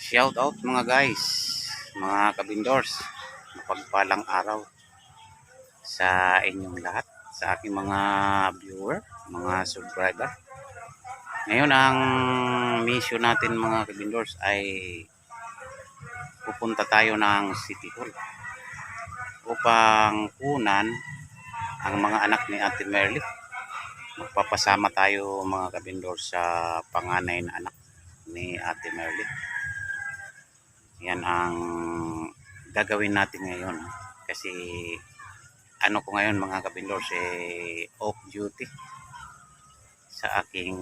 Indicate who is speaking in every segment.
Speaker 1: Shout out mga guys, mga kabindors, mapagpalang araw sa inyong lahat, sa aking mga viewer, mga subscriber. Ngayon ang mission natin mga kabindors ay pupunta tayo ng City Hall upang kunan ang mga anak ni Ate Merly. Magpapasama tayo mga kabindors sa panganay na anak ni Ate Merly. Yan ang gagawin natin ngayon. Kasi ano ko ngayon mga kabindors eh off duty sa aking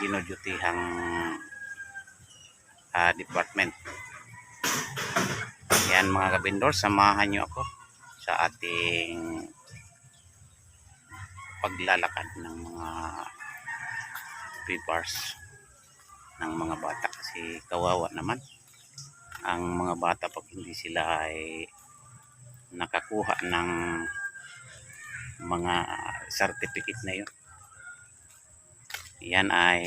Speaker 1: ginodutihang ah, department. Yan mga kabindors, samahan nyo ako sa ating paglalakad ng mga papers ng mga bata kasi kawawa naman ang mga bata pag hindi sila ay nakakuha ng mga certificate na yun. Yan ay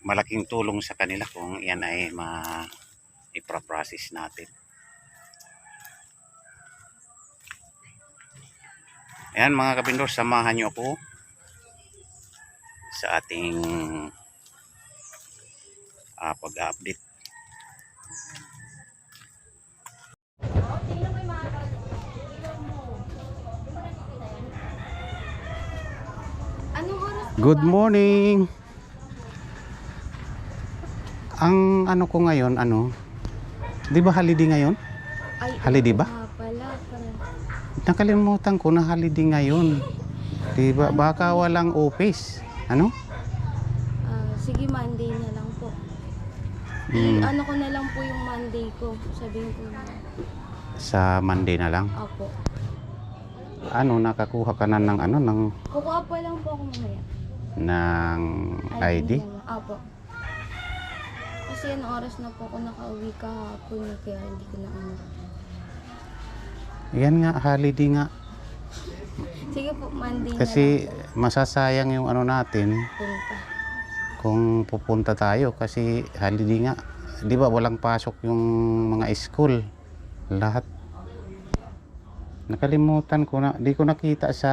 Speaker 1: malaking tulong sa kanila kung yan ay ma ipraprocess natin. Ayan mga kabindor, samahan nyo ako sa ating ah, pag-update Good morning. Ang ano ko ngayon, ano? 'Di ba holiday ngayon?
Speaker 2: Ay,
Speaker 1: Holiday ba?
Speaker 2: pala. pala.
Speaker 1: Nakalimutan ko na holiday ngayon. 'Di ba? Baka walang office. Ano?
Speaker 2: Ah, sige, Monday na lang po.
Speaker 1: Hmm,
Speaker 2: ano ko na lang po yung Monday ko. Sabihin ko na.
Speaker 1: sa Monday na lang.
Speaker 2: Apo.
Speaker 1: Ano, nakakuha ka na ng ano ng
Speaker 2: Kukuha pa lang po ako mamaya.
Speaker 1: Ng ID?
Speaker 2: na lang. Apo. Kasi yung oras na po ako nakauwi kahapon eh, kaya hindi ko na ano.
Speaker 1: Yan nga, holiday nga.
Speaker 2: Sige po, Monday
Speaker 1: Kasi
Speaker 2: na lang
Speaker 1: masasayang yung ano natin
Speaker 2: po punta.
Speaker 1: kung pupunta tayo kasi holiday nga. 'Di ba walang pasok yung mga school. Lahat. Nakalimutan ko na, di ko nakita sa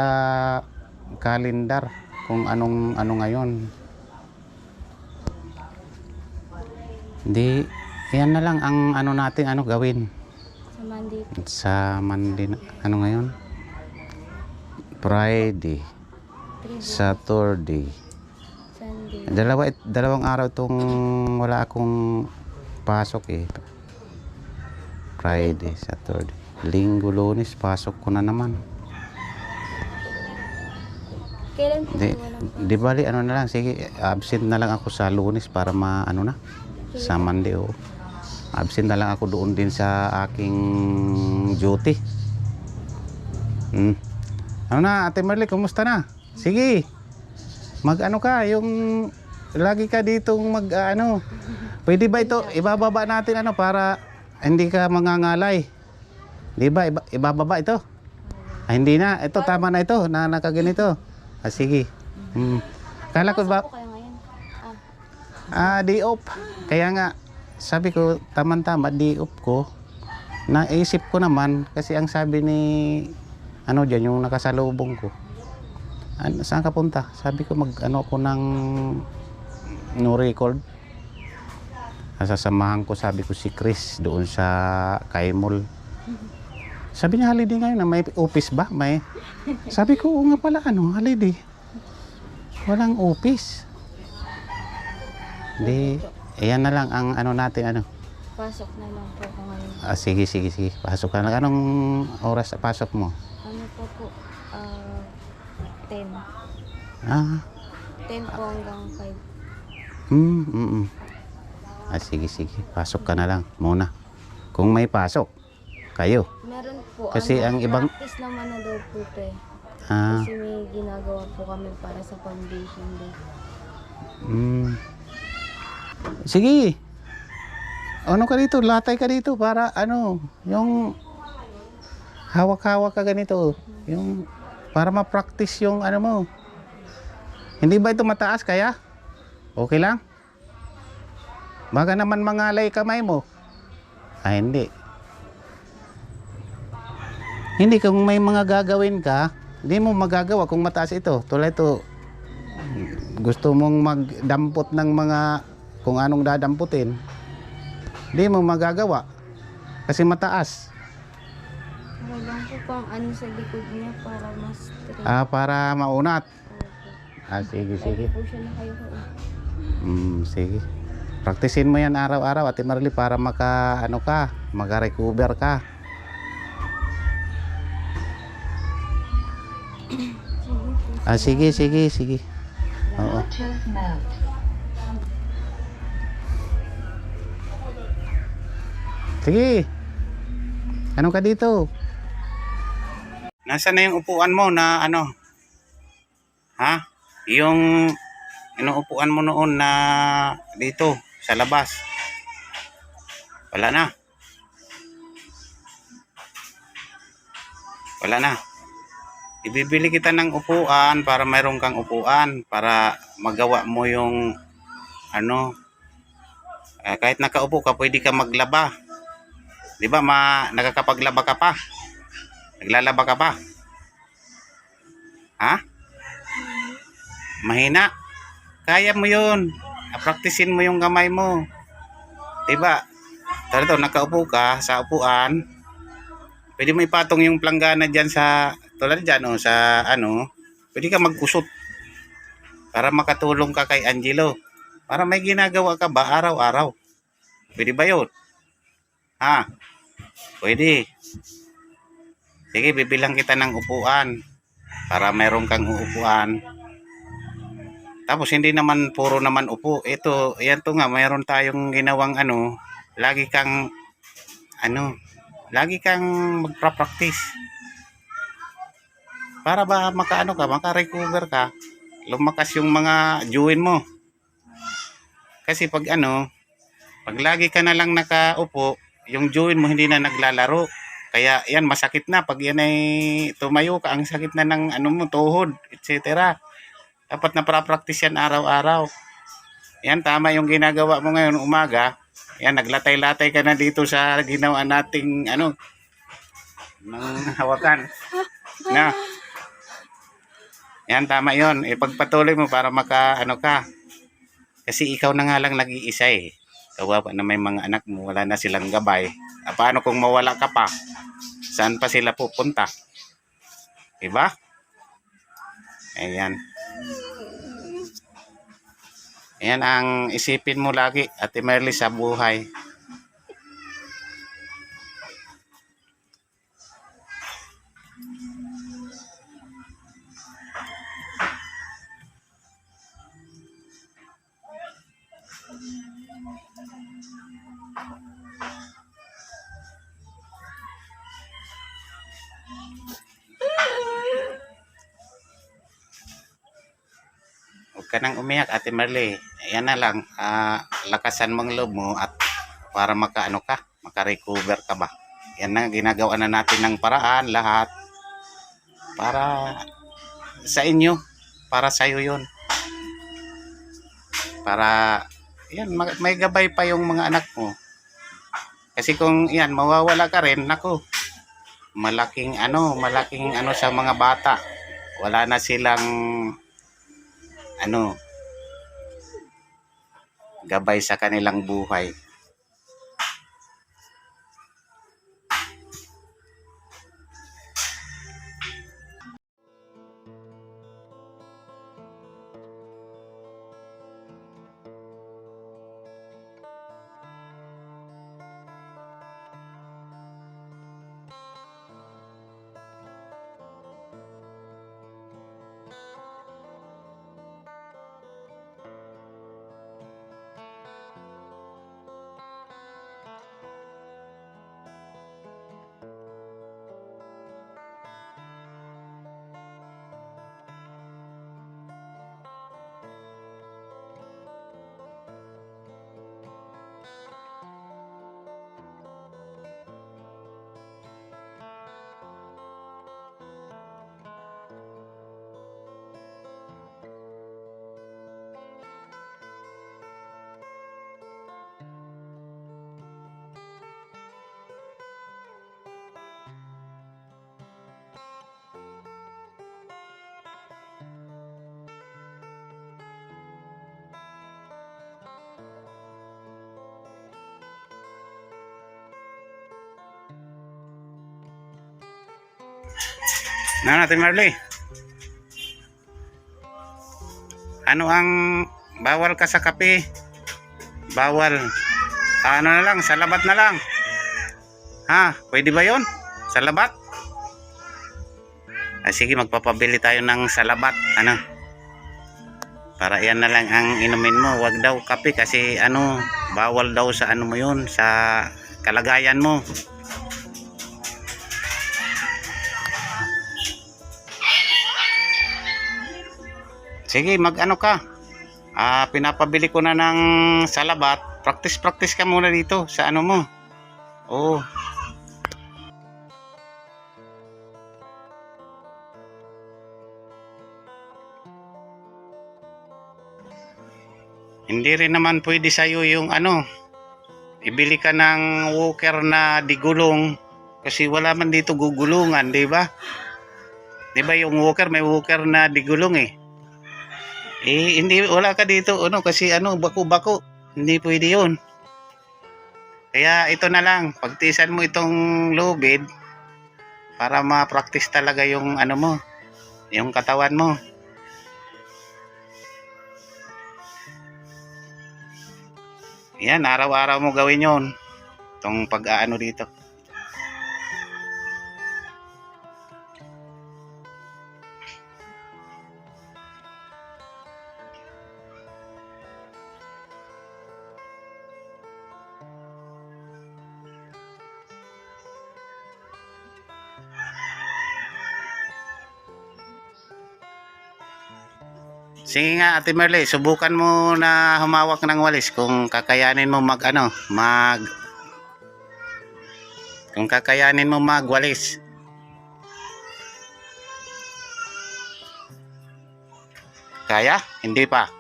Speaker 1: kalendar kung anong ano ngayon. Di, yan na lang ang ano natin ano gawin
Speaker 2: Sa Monday
Speaker 1: sa Monday ano ngayon? Friday. Saturday.
Speaker 2: Sunday.
Speaker 1: Dalawa, dalawang araw tong wala akong pasok eh. Friday, Saturday. Linggo, lunes, pasok ko na naman.
Speaker 2: Kailan po
Speaker 1: Di, di bali, ano na lang, sige, absent na lang ako sa lunes para ma, ano na, sa Monday, oh. Absent na lang ako doon din sa aking duty. Hmm. Ano na, Ate Marley, kumusta na? Sige, mag ano ka, yung lagi ka dito mag ah, ano. Pwede ba ito, ibababa natin ano para hindi ka mangangalay. Di ba, iba, ibababa ito? Ah, hindi na, ito tama na ito, na nakaganito. Ah, sige. Hmm. Kala ko ba?
Speaker 2: Ah,
Speaker 1: ah, day off. Kaya nga, sabi ko, taman-tama, day off ko. Naisip ko naman, kasi ang sabi ni, ano dyan, yung nakasalubong ko. Ano, saan ka punta? Sabi ko, mag, ano ko ng no record. Sasamahan ko, sabi ko, si Chris doon sa Kaimol. Sabi niya, holiday ngayon, na may office ba? May. Sabi ko, oo nga pala, ano, holiday. Walang office. Di, ayan na lang ang ano natin, ano.
Speaker 2: pasok na lang po ako ngayon.
Speaker 1: Ah, sige, sige, sige. Pasok ka na. Anong oras pasok mo?
Speaker 2: Ano po po? Ah, 10.
Speaker 1: Ah,
Speaker 2: 10 po hanggang 5.
Speaker 1: mm, mm, mm. Ah, sige, sige. Pasok ka na lang muna. Kung may pasok, kayo.
Speaker 2: Meron po.
Speaker 1: Kasi
Speaker 2: ano,
Speaker 1: ang ibang-
Speaker 2: Practice naman na daw po eh.
Speaker 1: Ah,
Speaker 2: Kasi may ginagawa po kami para sa foundation day.
Speaker 1: mm. Sige. Ano ka dito? Latay ka dito para ano, yung hawak-hawak ka ganito. Yung para ma-practice yung ano mo. Hindi ba ito mataas kaya? Okay lang? Baka naman mangalay kamay mo. Ay, hindi. Hindi, kung may mga gagawin ka, hindi mo magagawa kung mataas ito. Tulad ito, gusto mong magdampot ng mga kung anong dadamputin, hindi mo magagawa. Kasi mataas.
Speaker 2: Okay lang po pang ano sa likod niya para mas straight.
Speaker 1: Ah, para maunat.
Speaker 2: Opo.
Speaker 1: Ah, sige, sige.
Speaker 2: po siya nakayuko.
Speaker 1: Mm, sige. Praktisin mo yan araw-araw, Ate Marley, para maka, ano ka, maka-recover ka. Ah, sige, sige, sige. Oo. Sige. Ano ka dito? Nasaan na yung upuan mo na ano? Ha? Yung inuupuan mo noon na dito sa labas. Wala na. Wala na. Ibibili kita ng upuan para mayroon kang upuan para magawa mo yung ano eh, kahit nakaupo ka pwede ka maglaba. 'Di ba ma nakakapaglaba ka pa? Naglalaba ka pa? Ha? Mahina. Kaya mo 'yun. Praktisin mo yung kamay mo. 'Di ba? Tara to, nakaupo ka sa upuan. Pwede mo ipatong yung planggana diyan sa tulad diyan oh, sa ano, pwede ka magkusot para makatulong ka kay Angelo. Para may ginagawa ka ba araw-araw. Pwede ba yun? Ha? Pwede. Sige, bibilang kita ng upuan para meron kang uupuan. Tapos hindi naman puro naman upo. Ito, yan to nga, mayroon tayong ginawang ano, lagi kang ano, lagi kang magpa-practice. Para ba makaano ka, maka-recover ka, lumakas yung mga juwin mo. Kasi pag ano, pag lagi ka na lang nakaupo, yung juwin mo hindi na naglalaro. Kaya yan, masakit na. Pag yan ay tumayo ka, ang sakit na ng ano mo, tuhod, etc. Dapat na practice yan araw-araw. Yan, tama yung ginagawa mo ngayon umaga. Yan, naglatay-latay ka na dito sa ginawa nating ano, ng hawakan. Na. Yan, tama yon. Ipagpatuloy mo para maka, ano ka. Kasi ikaw na nga lang nag-iisa eh. Kawawa na may mga anak mo, wala na silang gabay. Ah, paano kung mawala ka pa? Saan pa sila pupunta? Diba? Ayan. Ayan ang isipin mo lagi, Ate Merly, sa buhay. Umiyak, Ate Merly. Ayan na lang, ah, lakasan mong loob mo at para makaano ka, maka-recover ka ba. Yan na, ginagawa na natin ng paraan, lahat. Para sa inyo, para sa'yo yun. Para, yan, ma- may gabay pa yung mga anak mo. Kasi kung yan, mawawala ka rin, nako, malaking ano, malaking ano sa mga bata. Wala na silang ano, gabay sa kanilang buhay. Na natin Marley. Ano ang bawal ka sa kape? Bawal. Ano na lang, sa labat na lang. Ha, pwede ba 'yon? Sa labat? Ah, sige, magpapabili tayo ng salabat. Ano? Para yan na lang ang inumin mo. Wag daw kape kasi ano, bawal daw sa ano mo yun, sa kalagayan mo. Sige, mag-ano ka. Ah, pinapabili ko na ng salabat. Practice-practice ka muna dito sa ano mo. Oo. Hindi rin naman pwede sa'yo yung ano, ibili ka ng walker na digulong kasi wala man dito gugulungan, di ba? Di ba yung walker, may walker na digulong eh. Eh, hindi, wala ka dito, ano, kasi ano, bako-bako. Hindi pwede yun. Kaya ito na lang, pagtisan mo itong lubid para ma-practice talaga yung ano mo, yung katawan mo. Yan, araw-araw mo gawin yon Itong pag-aano dito. Sige nga, Ate Merle, subukan mo na humawak ng walis kung kakayanin mo mag ano, mag kung kakayanin mo magwalis. Kaya? Hindi pa.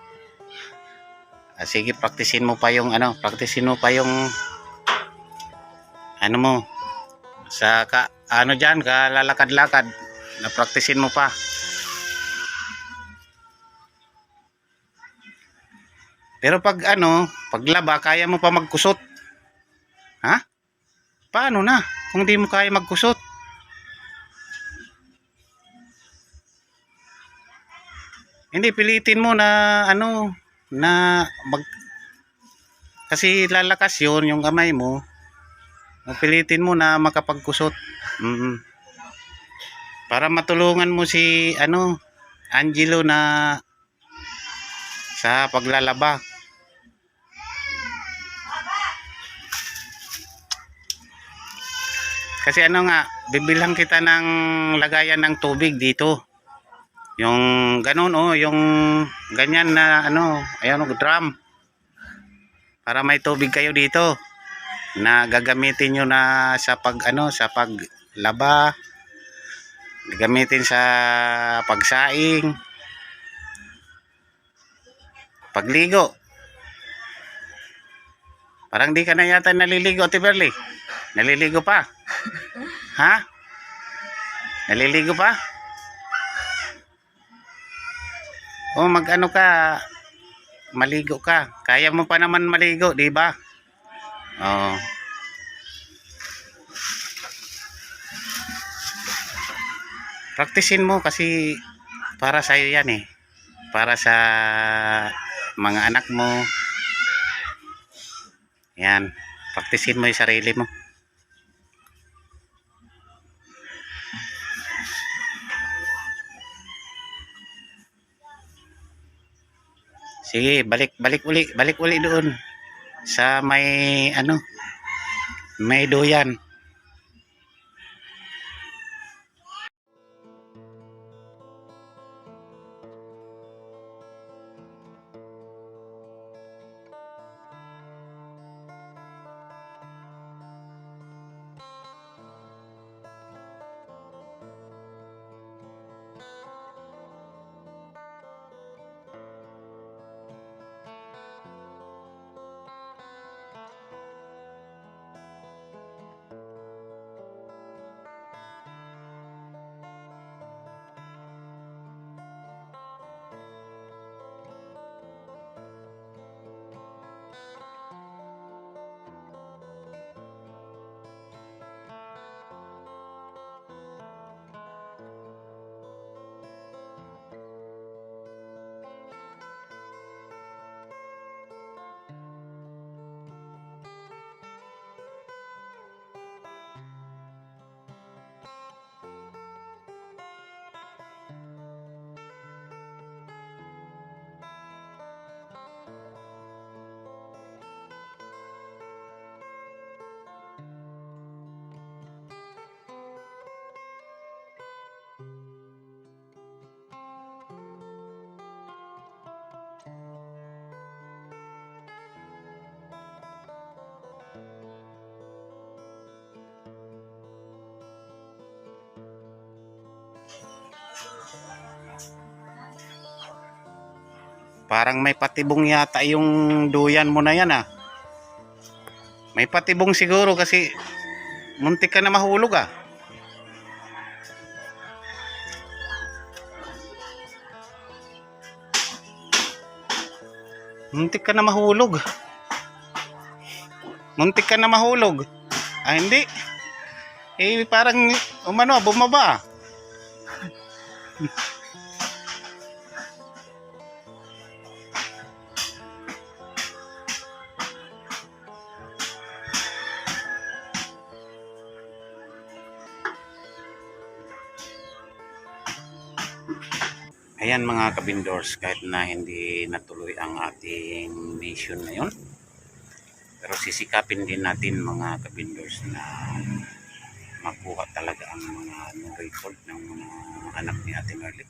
Speaker 1: Ah, sige, praktisin mo pa yung ano, praktisin mo pa yung ano mo sa ka, ano diyan, kalalakad-lakad. Na praktisin mo pa. Pero pag ano, paglaba, kaya mo pa magkusot. Ha? Paano na kung di mo kaya magkusot? Hindi pilitin mo na ano na mag kasi lalakas yon yung kamay mo. Pilitin mo na makapagkusot. Mm. Para matulungan mo si ano Angelo na sa paglalaba. Kasi ano nga, bibilang kita ng lagayan ng tubig dito. Yung ganun oh, yung ganyan na ano, ayan oh, drum. Para may tubig kayo dito na gagamitin nyo na sa pag ano, sa paglaba. Gagamitin sa pagsaing. Pagligo. Parang di ka na yata naliligo, Ate Berly. Naliligo pa? Ha? Naliligo pa? O mag-ano ka, maligo ka. Kaya mo pa naman maligo, di ba? Oo. Praktisin mo kasi para sa yan eh. Para sa mga anak mo. Yan. Praktisin mo yung sarili mo. Sige, balik balik uli, balik uli doon sa may ano, may duyan. Parang may patibong yata yung duyan mo na yan ah. May patibong siguro kasi muntik ka na mahulog ah. Muntik ka na mahulog. Muntik ka na mahulog. Ah, hindi. Eh, parang, umano, bumaba. Ayan mga kabindors, kahit na hindi natuloy ang ating mission ngayon. Pero sisikapin din natin mga kabindors na makuha talaga ang mga no record ng mga anak ni Ate Merlin.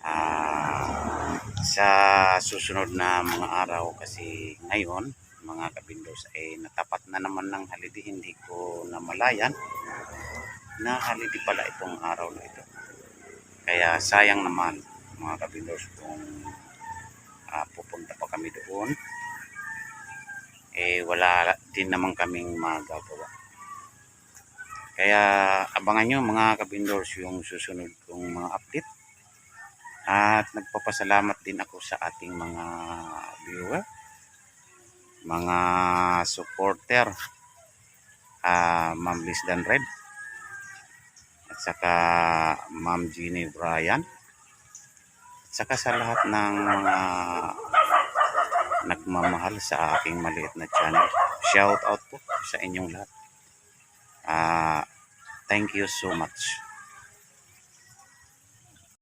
Speaker 1: Ah, sa susunod na mga araw kasi ngayon mga kabindors ay natapat na naman ng holiday hindi ko namalayan na holiday pala itong araw na ito. Kaya sayang naman mga kabindors kung ah, pupunta pa kami doon eh wala din naman kaming magagawa. Kaya abangan nyo mga kabindors yung susunod kong mga update. At nagpapasalamat din ako sa ating mga viewer, mga supporter, ah Ma'am Liz Dan Red, at saka Ma'am Jeannie Bryan, at saka sa lahat ng mga nagmamahal sa aking maliit na channel. Shout out po sa inyong lahat. Ah, thank you so much.